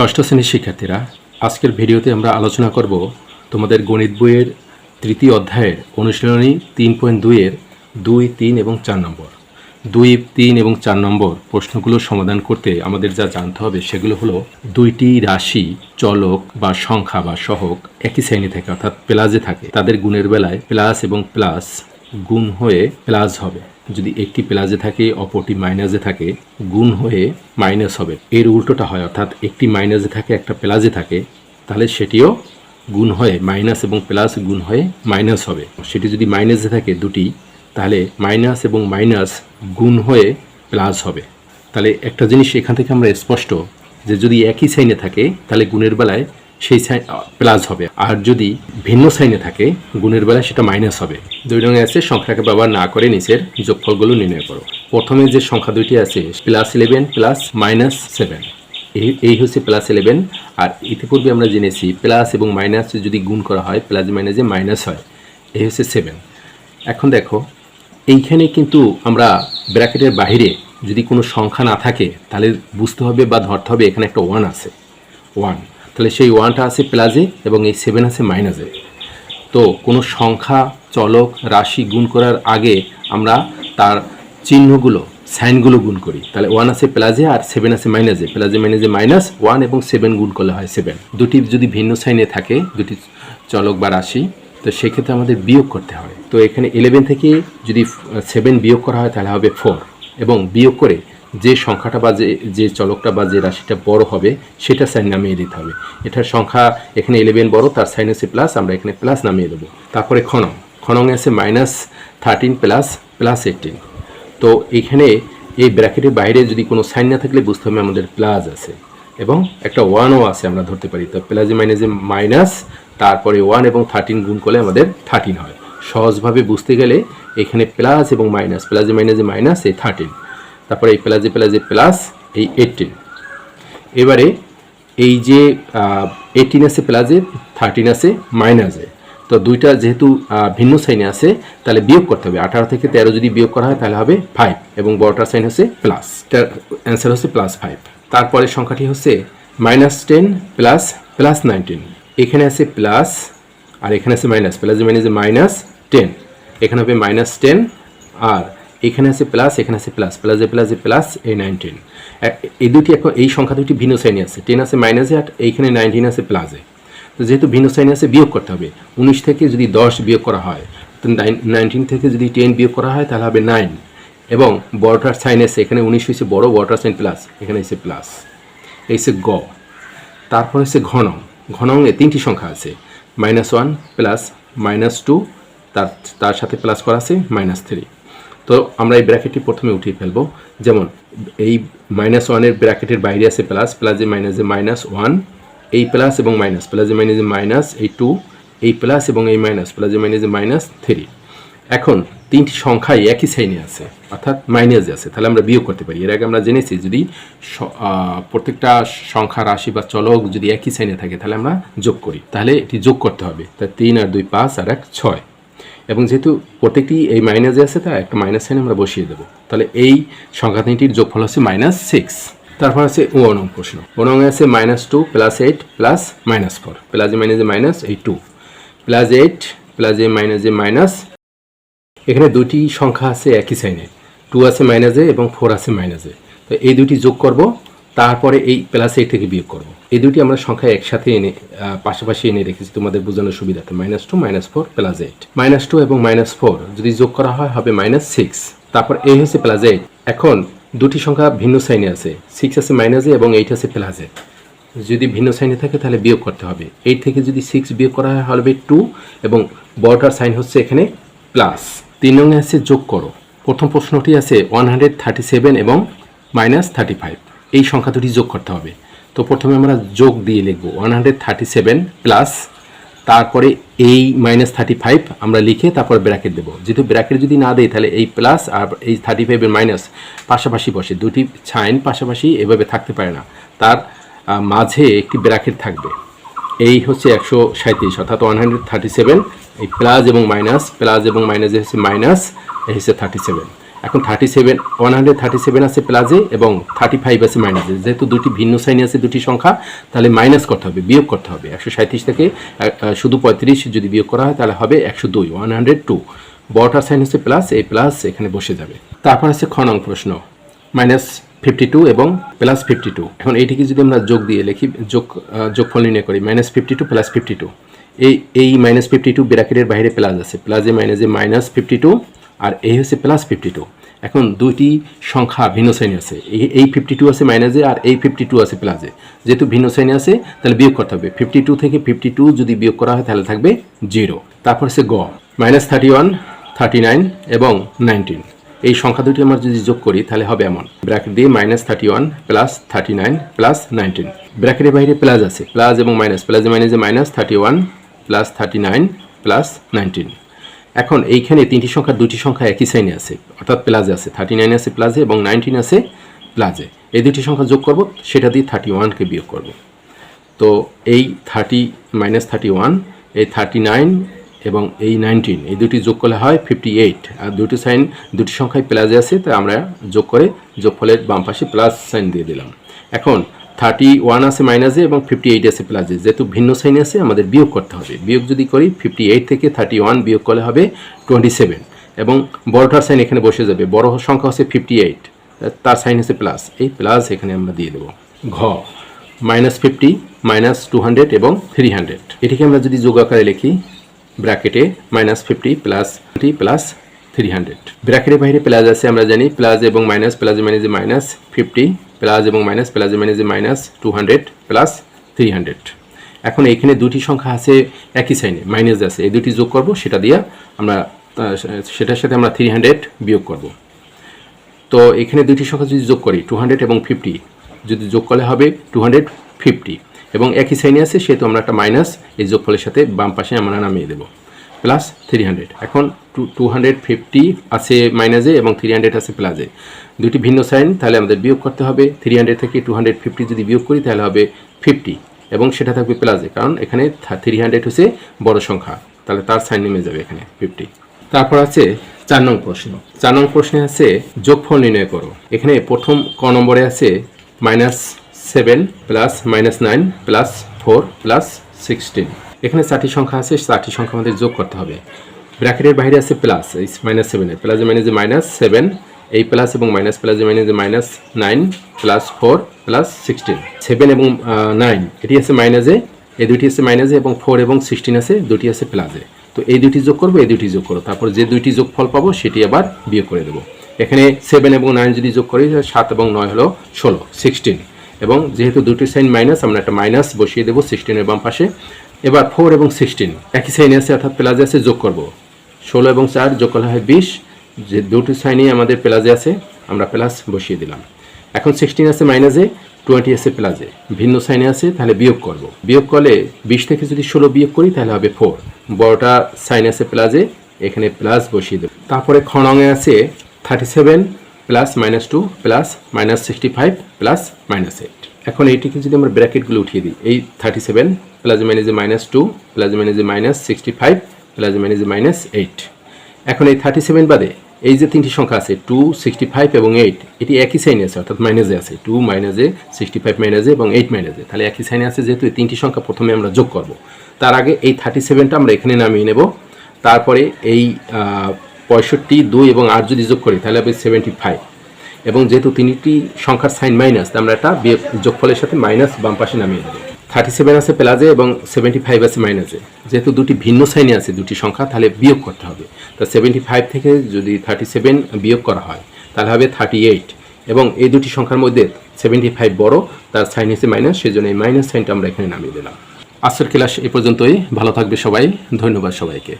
ষষ্ঠ শ্রেণির শিক্ষার্থীরা, আজকের ভিডিওতে আমরা আলোচনা করব তোমাদের গণিত বইয়ের তৃতীয় অধ্যায়ের অনুশীলনী তিন পয়েন্ট দুইয়ের দুই, তিন এবং চার নম্বর। দুই, তিন এবং চার নম্বর প্রশ্নগুলোর সমাধান করতে আমাদের যা জানতে হবে সেগুলো হলো দুইটি রাশি, চলক বা সংখ্যা বা সহক একই শ্রেণি থাকে অর্থাৎ প্লাসে থাকে। তাদের গুণের বেলায় প্লাস এবং প্লাস গুণ হয়ে প্লাস হবে। যদি একটি প্লাসে থাকে, অপরটি মাইনাসে থাকে, গুণ হয়ে মাইনাস হবে। এর উল্টোটা হয়, অর্থাৎ একটি মাইনাসে থাকে, একটা প্লাসে থাকে, তাহলে সেটিও গুণ হয়ে মাইনাস এবং প্লাস গুণ হয়ে মাইনাস হবে। সেটি যদি মাইনাসে থাকে দুটি, তাহলে মাইনাস এবং মাইনাস গুণ হয়ে প্লাস হবে। তাহলে একটা জিনিস এখান থেকে আমরা স্পষ্ট যে যদি একই সাইনে থাকে, তাহলে গুণের বেলায় সেই সাইন প্লাস হবে। আর যদি ভিন্ন সাইনে থাকে, গুণের বেলায় সেটা মাইনাস হবে। দুই রঙে আছে, সংখ্যাকে ব্যবহার না করে নিচের যোগফলগুলো নির্ণয় করো। প্রথমে যে সংখ্যা দুইটি আছে, plus eleven, plus minus seven. এই হচ্ছে প্লাস ইলেভেন। আর ইতিপূর্বে আমরা জেনেছি, প্লাস এবং মাইনাস যদি গুণ করা হয়, প্লাস মাইনাসে মাইনাস হয়। এই হচ্ছে সেভেন। এখন দেখো, এইখানে কিন্তু আমরা ব্র্যাকেটের বাইরে যদি কোনো সংখ্যা না থাকে, তাহলে বুঝতে হবে বা ধরতে হবে এখানে একটা ওয়ান আছে। ওয়ান। তাহলে সেই ওয়ানটা আছে প্লাসে এবং এই সেভেন আছে মাইনাসে তো কোনো সংখ্যা, চলক, রাশি গুণ করার আগে আমরা তার চিহ্নগুলো, সাইনগুলো গুণ করি। তাহলে ওয়ান আছে প্লাজে আর সেভেন আছে মাইনাসে প্লাজে মাইনাসে মাইনাস ওয়ান এবং সেভেন গুণ করলে হয় সেভেন। দুটি যদি ভিন্ন সাইনে থাকে, দুটি চলক বা রাশি, তো সেক্ষেত্রে আমাদের বিয়োগ করতে হয়। তো এখানে ইলেভেন থেকে যদি সেভেন বিয়োগ করা হয় তাহলে হবে ফোর এবং বিয়োগ করে যে সংখ্যাটা বা যে যে চলকটা বা যে রাশিটা বড় হবে, সেটা সাইন নামিয়ে দিতে হবে। এটার সংখ্যা এখানে ইলেভেন বড়, তার সাইন আছে প্লাস আমরা এখানে প্লাস নামিয়ে দেবো। তারপরে খনং খনং আছে minus thirteen plus plus eighteen তো এখানে এই ব্র্যাকেটের বাইরে যদি কোনো সাইন না থাকলে বুঝতে হবে আমাদের প্লাস আছে। এবং একটা ওয়ানও আছে আমরা ধরতে পারি। তো প্লাসে মাইনাসে মাইনাস তারপরে ওয়ান এবং থার্টিন গুণ করলে আমাদের থার্টিন হয়। সহজভাবে বুঝতে গেলে এখানে প্লাস এবং মাইনাস প্লাসে মাইনাসে মাইনাস এই থার্টিন তারপরে এই প্লাসে প্লাসে প্লাস এই এইটিন এবারে এই যে এইটিন আছে প্লাসে থার্টিন আছে মাইনাসে তো দুইটা যেহেতু ভিন্ন সাইনে আছে, তাহলে বিয়োগ করতে হবে। আঠারো থেকে তেরো যদি বিয়োগ করা হয়, তাহলে হবে ফাইভ এবং বড়টার সাইন হচ্ছে প্লাস এটার অ্যান্সার হচ্ছে প্লাস ফাইভ তারপরে সংখ্যাটি হচ্ছে minus ten plus plus nineteen এখানে আছে প্লাস আর এখানে আছে মাইনাস প্লাস মাইনাসে মাইনাস টেন এখানে হবে মাইনাস টেন আর এখানে আছে প্লাস এখানে আছে প্লাস প্লাসে প্লাসে প্লাস এই নাইনটিন এই দুটি এখন, এই সংখ্যা দুটি ভিন্ন শ্রেণি আছে। টেন আছে মাইনাসে আর এইখানে নাইনটিন আছে প্লাসে তো যেহেতু ভিন্ন শ্রেণি আছে, বিয়োগ করতে হবে। উনিশ থেকে যদি দশ বিয়োগ করা হয়, তো নাইনটিন থেকে যদি টেন বিয়োগ করা হয়, তাহলে হবে নাইন এবং বড়টার সাইন এসে এখানে উনিশ হয়েছে বড় বড়টার সাইন প্লাস এখানে এসে প্লাস হচ্ছে গ। তারপর হচ্ছে ঘন। ঘনঙে তিনটি সংখ্যা আছে। Minus one plus minus two তার তার সাথে প্লাস করা আছে মাইনাস থ্রি তো আমরা এই ব্র্যাকেটটি প্রথমে উঠিয়ে ফেলব। যেমন, এই মাইনাস ওয়ানের ব্র্যাকেটের বাইরে আছে প্লাস প্লাসে মাইনাসে মাইনাস ওয়ান এই প্লাস এবং মাইনাস প্লাসে মাইনাসে মাইনাস এই টু এই প্লাস এবং এই মাইনাস প্লাসে মাইনাসে মাইনাস থ্রি এখন, তিনটি সংখ্যাই একই সাইনে আছে, অর্থাৎ মাইনাসে আছে। তাহলে আমরা বিয়োগ করতে পারি। এর আগে আমরা জেনেছি, যদি প্রত্যেকটা সংখ্যা রাশি বা চলক যদি একই সাইনে থাকে, তাহলে আমরা যোগ করি। তাহলে এটি যোগ করতে হবে। তাই তিন আর দুই পাঁচ আর এক ছয়। এবং যেহেতু প্রত্যেকটি এই মাইনাসে আছে, তা একটা মাইনাস সাইন আমরা বসিয়ে দেবো। তাহলে এই সংখ্যা তিনটির যোগফল হচ্ছে মাইনাস সিক্স তারপর আছে ওনং প্রশ্ন। ওনং আছে minus two plus eight plus minus four প্লাসে এ মাইনাস এ মাইনাস এই টু প্লাস এইট প্লাস মাইনাসে মাইনাস এ মাইনাস এখানে দুটি সংখ্যা আছে একই সাইনে টু আছে মাইনাসে এবং ফোর আছে মাইনাসে তো এই দুটি যোগ করব, তারপরে এই প্লাস এইট থেকে বিয়োগ করব। এই দুটি আমরা সংখ্যা একসাথে এনে পাশাপাশি এনে রেখেছি, তোমাদের বোঝানোর সুবিধাতে। Minus two minus four plus eight minus two এবং মাইনাস ফোর যদি যোগ করা হয়, হবে মাইনাস সিক্স তারপর এই হচ্ছে প্লাস এইট এখন দুটি সংখ্যা ভিন্ন সাইনে আছে। সিক্স আছে মাইনাসে এবং এইট আছে প্লাসে যদি ভিন্ন সাইনে থাকে, তাহলে বিয়োগ করতে হবে। এইট থেকে যদি সিক্স বিয়োগ করা হয়, হবে টু এবং বড়টার সাইন হচ্ছে এখানে প্লাস তিন নং আছে যোগ করো। প্রথম প্রশ্নটি আছে ওয়ান হান্ড্রেড থার্টি সেভেন এবং মাইনাস থার্টি ফাইভ এই সংখ্যা দুটি যোগ করতে হবে। তো প্রথমে আমরা যোগ দিয়ে লিখব one hundred thirty seven plus তারপরে এই মাইনাস থার্টি ফাইভ আমরা লিখে তারপর ব্র্যাকেট দেবো। যেহেতু ব্র্যাকেট যদি না দেয় তাহলে এই প্লাস আর এই থার্টি ফাইভের মাইনাস পাশাপাশি বসে, দুটি সাইন পাশাপাশি এভাবে থাকতে পারে না। তার মাঝে একটি ব্র্যাকেট থাকবে। এই হচ্ছে একশো সাঁত্রিশ অর্থাৎ ওয়ান হান্ড্রেড থার্টি সেভেন এই প্লাস এবং মাইনাস প্লাস এবং মাইনাস হচ্ছে মাইনাস এই হচ্ছে থার্টি সেভেন এখন thirty seven one hundred thirty seven আছে প্লাসে এবং থার্টি ফাইভ আছে মাইনাসে। যেহেতু দুটি ভিন্ন সাইনে আছে, দুটি সংখ্যা, তাহলে মাইনাস করতে হবে, বিয়োগ করতে হবে। একশো সাঁত্রিশ থেকে শুধু পঁয়ত্রিশ যদি বিয়োগ করা হয়, তাহলে হবে একশো দুই ওয়ান হান্ড্রেড টু বড়টার সাইন হচ্ছে প্লাস এই প্লাস এখানে বসে যাবে। তারপর আছে খ নং প্রশ্ন মাইনাস ফিফটি টু এবং প্লাস ফিফটি টু এখন এইটিকে যদি আমরা যোগ দিয়ে লিখি, যোগ যোগফল নির্ণয় করি minus fifty two plus fifty two এই এই মাইনাস ফিফটি টু ব্র্যাকেটের বাইরে প্লাস আছে। প্লাসে মাইনাসে মাইনাস ফিফটি টু আর এই হচ্ছে প্লাস ফিফটি টু এখন দুইটি সংখ্যা ভিন্ন শ্রেণি আছে। এই ফিফটি টু আছে মাইনাসে আর এই ফিফটি টু আছে প্লাসে যেহেতু ভিন্ন শ্রেণি আছে, তাহলে বিয়োগ করতে হবে। ফিফটি টু থেকে ফিফটি টু যদি বিয়োগ করা হয়, তাহলে থাকবে জিরো তারপর হচ্ছে গ। Minus thirty one thirty nine এবং নাইনটিন এই সংখ্যা দুটি আমরা যদি যোগ করি, তাহলে হবে এমন। ব্র্যাকেট দিয়ে minus thirty one plus thirty nine plus nineteen ব্র্যাকেটের বাইরে প্লাস আছে। প্লাস এবং মাইনাস প্লাসে মাইনাসে minus thirty one plus thirty nine plus nineteen এখন এইখানে তিনটি সংখ্যা দুটি সংখ্যা একই সাইনে আছে। অর্থাৎ প্লাজে আছে থার্টি নাইন আছে প্লাজে এবং নাইনটিন আছে প্লাজে এই দুটি সংখ্যা যোগ করব, সেটা দিয়ে থার্টি ওয়ানকে বিয়োগ করব। তো এই থার্টি মাইনাস থার্টি ওয়ান এই থার্টি নাইন এবং এই নাইনটিন এই দুটি যোগ করলে হয় ফিফটি এইট আর দুটি সাইন দুটি সংখ্যায় প্লাজে আছে, তাই আমরা যোগ করে যোগফলের বাম পাশে প্লাস সাইন দিয়ে দিলাম। এখন থার্টি ওয়ান আছে মাইনাসে এবং ফিফটি এইট আছে প্লাসে। যেহেতু ভিন্ন সাইন আছে, আমাদের বিয়োগ করতে হবে। বিয়োগ যদি করি, ফিফটি এইট থেকে থার্টি ওয়ান বিয়োগ করলে হবে টোয়েন্টি সেভেন। এবং বড়টার সাইন এখানে বসে যাবে। বড় সংখ্যা হচ্ছে ফিফটি এইট। তার সাইন হচ্ছে প্লাস। এই প্লাস এখানে আমরা দিয়ে দেবো। ঘ, minus fifty, minus two hundred এবং থ্রি হান্ড্রেড। এটিকে আমরা যদি যোগ আকারে লিখি, ব্র্যাকেটে minus fifty plus three plus three hundred. ব্র্যাকেটের বাইরে প্লাস আছে, আমরা জানি। প্লাস এবং মাইনাস, প্লাস মাইনাসে মাইনাস ফিফটি। প্লাস এবং মাইনাস, প্লাস মাইনাসে, minus two hundred plus three hundred এখন এখানে দুটি সংখ্যা আছে একই সাইনে, মাইনাস আছে। এই দুটি যোগ করব, সেটা দিয়ে আমরা সেটার সাথে আমরা থ্রি হান্ড্রেড বিয়োগ করব। তো এখানে দুইটি সংখ্যা যদি যোগ করি টু হান্ড্রেড এবং ফিফটি যদি যোগ করলে হবে টু হান্ড্রেড ফিফটি এবং একই সাইনে আছে, সেহেতু আমরা একটা মাইনাস, এই যোগফলের সাথে বাম পাশে আমরা নামিয়ে দেবো। প্লাস থ্রি হান্ড্রেড এখন টু টু হান্ড্রেড ফিফটি আছে মাইনাসে এবং থ্রি হান্ড্রেড আছে প্লাসে দুটি ভিন্ন সাইন তাহলে আমাদের বিয়োগ করতে হবে। থ্রি হান্ড্রেড থেকে টু হান্ড্রেড ফিফটি যদি বিয়োগ করি, তাহলে হবে ফিফটি এবং সেটা থাকবে প্লাসে কারণ এখানে থ্রি হান্ড্রেড হচ্ছে বড় সংখ্যা। তাহলে তার সাইন নেমে যাবে এখানে ফিফটি তারপর আছে চার নং প্রশ্ন। চার নং প্রশ্নে আছে যোগফল নির্ণয় করো। এখানে প্রথম ক নম্বরে আছে minus seven plus minus nine plus four plus sixteen এখানে চারটি সংখ্যা আছে চারটি সংখ্যা আমাদের যোগ করতে হবে। ব্র্যাকেটের বাইরে আছে প্লাস মাইনাস সেভেনের প্লাসে মাইনাসে মাইনাস সেভেন এই প্লাস এবং মাইনাস প্লাসে মাইনাসে minus nine plus four plus sixteen seven এবং নাইন এটি আছে মাইনাসে এই দুটি আছে মাইনাসে এবং ফোর এবং সিক্সটিন আছে দুটি আছে প্লাসে তো এই দুটি যোগ করব, এই দুটি যোগ করো। তারপর যে দুইটি যোগ ফল পাবো, সেটি আবার বিয়োগ করে দেবো। এখানে সেভেন এবং নাইন যদি যোগ করি সাত এবং নয় হলো ষোলো সিক্সটিন এবং যেহেতু দুটি সাইন মাইনাস আমরা একটা মাইনাস বসিয়ে দেবো সিক্সটিনের বাম পাশে। এবার ফোর এবং সিক্সটিন। একই সাইনে আছে, অর্থাৎ প্লাসে আছে, যোগ করব। ষোলো এবং চার যোগ করলে হয় বিশ। যে দুটো সাইনই আমাদের প্লাসে আছে, আমরা প্লাস বসিয়ে দিলাম। এখন সিক্সটিন আছে মাইনাসে, টোয়েন্টি আছে প্লাসে ভিন্ন সাইনে আছে, তাহলে বিয়োগ করব। বিয়োগ করলে বিশ থেকে যদি ষোলো বিয়োগ করি, তাহলে হবে ফোর। বড়টা সাইন আছে প্লাসে এখানে প্লাস বসিয়ে দেব। তারপরে খনঙে আছে, thirty seven plus minus two plus minus sixty five plus minus eight. এখন এইটিকে যদি আমরা ব্র্যাকেটগুলো উঠিয়ে দিই, এই থার্টি সেভেন প্লাস মাইনাসে মাইনাস টু প্লাস মাইনাসে মাইনাস সিক্সটি ফাইভ প্লাস মাইনাসে মাইনাস এইট এখন এই থার্টি সেভেন বাদে এই যে তিনটি সংখ্যা আছে টু সিক্সটি ফাইভ এবং এইট এটি একই সাইনে আছে, অর্থাৎ মাইনাসে আছে। টু মাইনাসে সিক্সটি ফাইভ মাইনাসে এবং এইট মাইনাসে তাহলে একই সাইনে আছে, যেহেতু এই তিনটি সংখ্যা প্রথমে আমরা যোগ করব। তার আগে এই থার্টি সেভেনটা আমরা এখানে নামিয়ে নেব। তারপরে এই পঁয়ষট্টি, দুই এবং আট যদি যোগ করি, তাহলে হবে সেভেন্টি ফাইভ এবং যেহেতু তিনটি সংখ্যার সাইন মাইনাস আমরা একটা বিয়োগ যোগফলের সাথে মাইনাস বাম পাশে নামিয়ে দেবো। থার্টি সেভেন আছে প্লাসে এবং সেভেন্টি ফাইভ আছে মাইনাসে যেহেতু দুটি ভিন্ন সাইনে আছে, দুটি সংখ্যা, তাহলে বিয়োগ করতে হবে। তো সেভেন্টি ফাইভ থেকে যদি থার্টি সেভেন বিয়োগ করা হয়, তাহলে হবে থার্টি এইট এবং এই দুটি সংখ্যার মধ্যে সেভেন্টি ফাইভ বড়, তার সাইন হচ্ছে মাইনাস সেই জন্য এই মাইনাস সাইনটা আমরা এখানে নামিয়ে দিলাম। আজকের ক্লাস এ পর্যন্তই। ভালো থাকবে সবাই। ধন্যবাদ সবাইকে।